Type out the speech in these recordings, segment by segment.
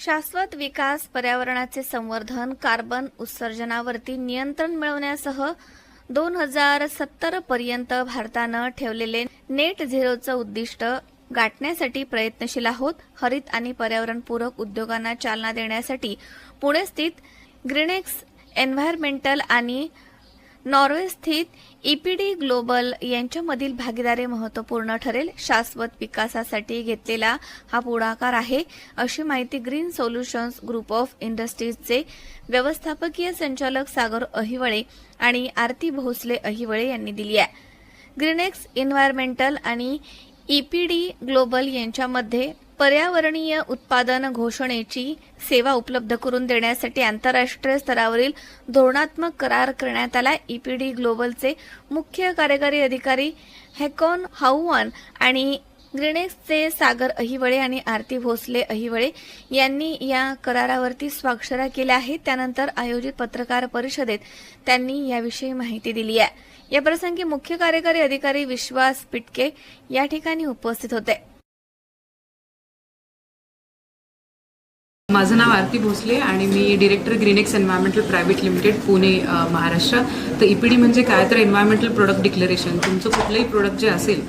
शाश्वत विकास पर्यावरणाचे संवर्धन कार्बन उत्सर्जनावरती नियंत्रण मिळवण्यासह दोन हजार सत्तर पर्यंत भारतानं ठेवलेले नेट झिरोचं उद्दिष्ट गाठण्यासाठी प्रयत्नशील आहोत. हरित आणि पर्यावरणपूरक उद्योगांना चालना देण्यासाठी पुणे स्थित ग्रीनेक्स एन्व्हायरमेंटल आणि नॉर्वे स्थित ईपीडी ग्लोबल यांच्यामधील भागीदारी महत्त्वपूर्ण ठरेल. शाश्वत विकासासाठी घेतलेला हा पुढाकार आहे अशी माहिती ग्रीन सोल्युशन्स ग्रुप ऑफ इंडस्ट्रीजचे व्यवस्थापकीय संचालक सागर अहिवळे आणि आरती भोसले अहिवळे यांनी दिली आहे. ग्रीनेक्स इन्व्हायरमेंटल आणि ईपीडी ग्लोबल यांच्यामध्ये पर्यावरणीय उत्पादन घोषणेची सेवा उपलब्ध करून देण्यासाठी आंतरराष्ट्रीय स्तरावरील धोरणात्मक करार करण्यात आला. ईपीडी ग्लोबलचे मुख्य कार्यकारी अधिकारी हेकॉन हाऊवन आणि ग्रिनेक्सचे सागर अहिवळे आणि आरती भोसले अहिवळे यांनी या करारावरती स्वाक्षऱ्या केल्या आहेत. त्यानंतर आयोजित पत्रकार परिषदेत त्यांनी याविषयी माहिती दिली आहे. या प्रसंगी मुख्य कार्यकारी अधिकारी विश्वास पिटके या ठिकाणी उपस्थित होते. माझं नाव आरती भोसले आणि मी director Greenex environmental private limited Pune Maharashtra. तर ईपीडी म्हणजे काय? तर एन्व्हायरमेंटल प्रोडक्ट डिक्लेरेशन तुमचं कुठलंही प्रोडक्ट जे असेल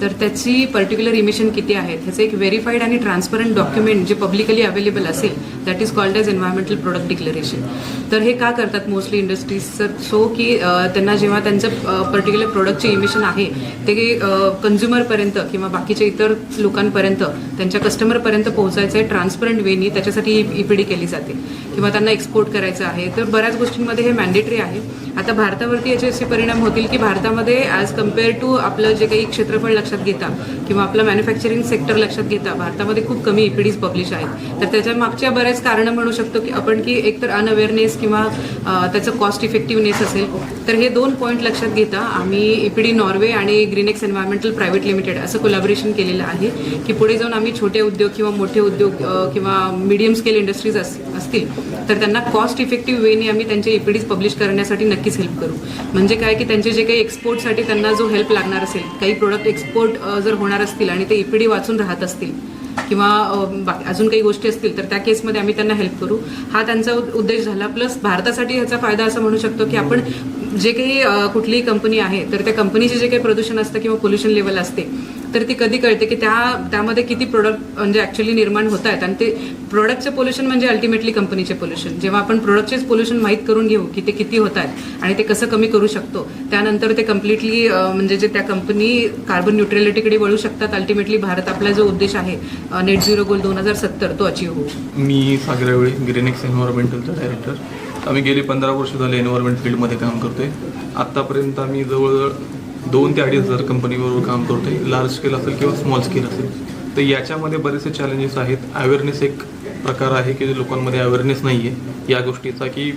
तर त्याची पर्टिक्युलर इमिशन किती आहेत ह्याचं एक व्हेरीफाईड आणि ट्रान्सपरंट डॉक्युमेंट जे पब्लिकली अवेलेबल असेल that is called as environmental product declaration तर हे का करतात मोस्टली इंडस्ट्रीज सो की त्यांना जेव्हा त्यांचं पर्टिक्युलर प्रोडक्टचे इमिशन आहे ते कन्झ्युमरपर्यंत किंवा बाकीच्या इतर लोकांपर्यंत त्यांच्या कस्टमरपर्यंत पोहोचायचं आहे ट्रान्सपरंट वेनी त्याच्यासाठी ही डी केली जाते. किंवा त्यांना एक्सपोर्ट करायचं आहे. तर बऱ्याच गोष्टींमध्ये हे मॅन्डेटरी आहे. आता भारतावरती याचे असे परिणाम होतील की भारतामध्ये ॲज कंपेअर टू आपलं जे काही क्षेत्रफळ लक्षात घेता किंवा आपलं मॅन्युफॅक्चरिंग सेक्टर लक्षात घेता भारतामध्ये खूप कमी ईपीडीज पब्लिश आहेत. तर त्याच्या मागच्या बऱ्याच कारणं म्हणू शकतो की आपण की एकतर अनअवेअरनेस किंवा त्याचं कॉस्ट इफेक्टिव्हनेस असेल. तर हे दोन पॉईंट लक्षात घेता आम्ही ईपीडी नॉर्वे आणि ग्रीनेक्स एन्व्हायरमेंटल प्रायव्हेट लिमिटेड असं कोलॅबोरेशन केलेलं आहे की पुढे जाऊन आम्ही छोटे उद्योग किंवा मोठे उद्योग किंवा मीडियम स्केल इंडस्ट्रीज असतील तर त्यांना कॉस्ट इफेक्टिव्ह वेने आम्ही त्यांचे ईपीडीज पब्लिश करण्यासाठी नक्कीच हेल्प करू. म्हणजे काय की त्यांचे जे काही एक्सपोर्टसाठी त्यांना जो हेल्प लागणार असेल काही प्रोडक्ट एक्सपोर्ट जर होणार असतील आणि ते ईपीडी वाचून राहत असतील किंवा अजून काही गोष्टी असतील तर त्या केसमध्ये आम्ही त्यांना हेल्प करू. हा त्यांचा उद्देश झाला. प्लस भारतासाठी ह्याचा फायदा असं म्हणू शकतो की आपण जे काही कुठलीही कंपनी आहे तर त्या कंपनीचे जे काही प्रदूषण असतं किंवा पोल्युशन लेवल असते तर ती कधी कळते की त्या त्यामध्ये किती प्रोडक्ट म्हणजे ऍक्च्युली निर्माण होत आहेत आणि ते प्रोडक्टचे पोल्युशन म्हणजे अल्टिमेटली कंपनीचे पोल्युशन जेव्हा आपण प्रोडक्टचेच पोल्युशन माहीत करून घेऊ की ते किती होत आहेत आणि ते कसं कमी करू शकतो त्यानंतर ते कम्प्लिटली म्हणजे जे त्या कंपनी कार्बन न्यूट्रलिटीकडे वळू शकतात अल्टिमेटली भारत आपला जो उद्देश आहे नेट झिरो गोल दोन हजार सत्तर तो अचीव होऊ. मी सागरावळी ग्रीनेक्स एन्व्हायरमेंटलचा डायरेक्टर आम्ही गेली पंधरा वर्ष झाले एन्व्हायरमेंट फील्डमध्ये काम करतोय. आत्तापर्यंत आम्ही जवळजवळ दोन ते अडीच हजार कंपनीबरोबर काम करतोय. लार्ज स्केल असेल किंवा स्मॉल स्केल असेल. तर याच्यामध्ये बरेचसे चॅलेंजेस आहेत. अवेअरनेस एक प्रकार आहे की लोकांमध्ये अवेअरनेस नाही आहे या गोष्टीचा की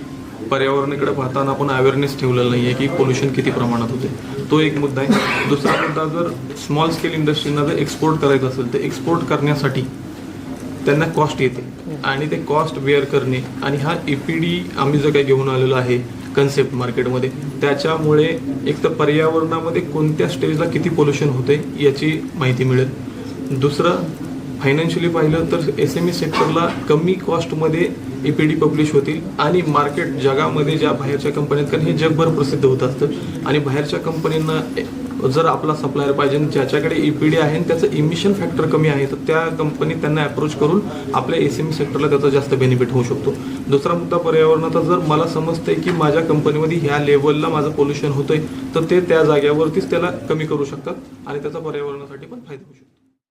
पर्यावरणाकडे पाहताना आपण अवेअरनेस ठेवलेलं नाही आहे की पोल्युशन किती प्रमाणात होते तो एक मुद्दा आहे. दुसरा मुद्दा जर स्मॉल स्केल इंडस्ट्रीना जर एक्सपोर्ट करायचं असेल तर एक्सपोर्ट करण्यासाठी त्यांना कॉस्ट येते. आणि ते कॉस्ट बेअर करणे. आणि हा ए पी डी आम्ही जो काही घेऊन आलेलो आहे कन्सेप्ट मार्केटमध्ये. त्याच्यामुळे एक तर पर्यावरणामध्ये कोणत्या स्टेजला किती पोल्युशन होते याची माहिती मिळेल. दुसरं फायनान्शियली पाहिलं तर एस एम ई सेक्टरला कमी कॉस्टमध्ये ई पी डी पब्लिश होतील आणि मार्केट जगामध्ये ज्या बाहेरच्या कंपन्यात कारण हे जगभर प्रसिद्ध होत असतं आणि बाहेरच्या कंपनींना जर आपला सप्लायर पाहिजे आणि ज्याच्याकडे ईपीडी आहे आणि त्याचं इमिशन फॅक्टर कमी आहे तर त्या कंपनीत त्यांना अप्रोच करून आपल्या एस एम सेक्टरला त्याचा जास्त बेनिफिट होऊ शकतो. दुसरा मुद्दा पर्यावरणाचा जर मला समजतंय की माझ्या कंपनीमध्ये ह्या लेवलला माझं पोल्युशन होतंय तर ते त्या जाग्यावरतीच त्याला कमी करू शकतात आणि त्याचा पर्यावरणासाठी पण फायदा होऊ शकतो.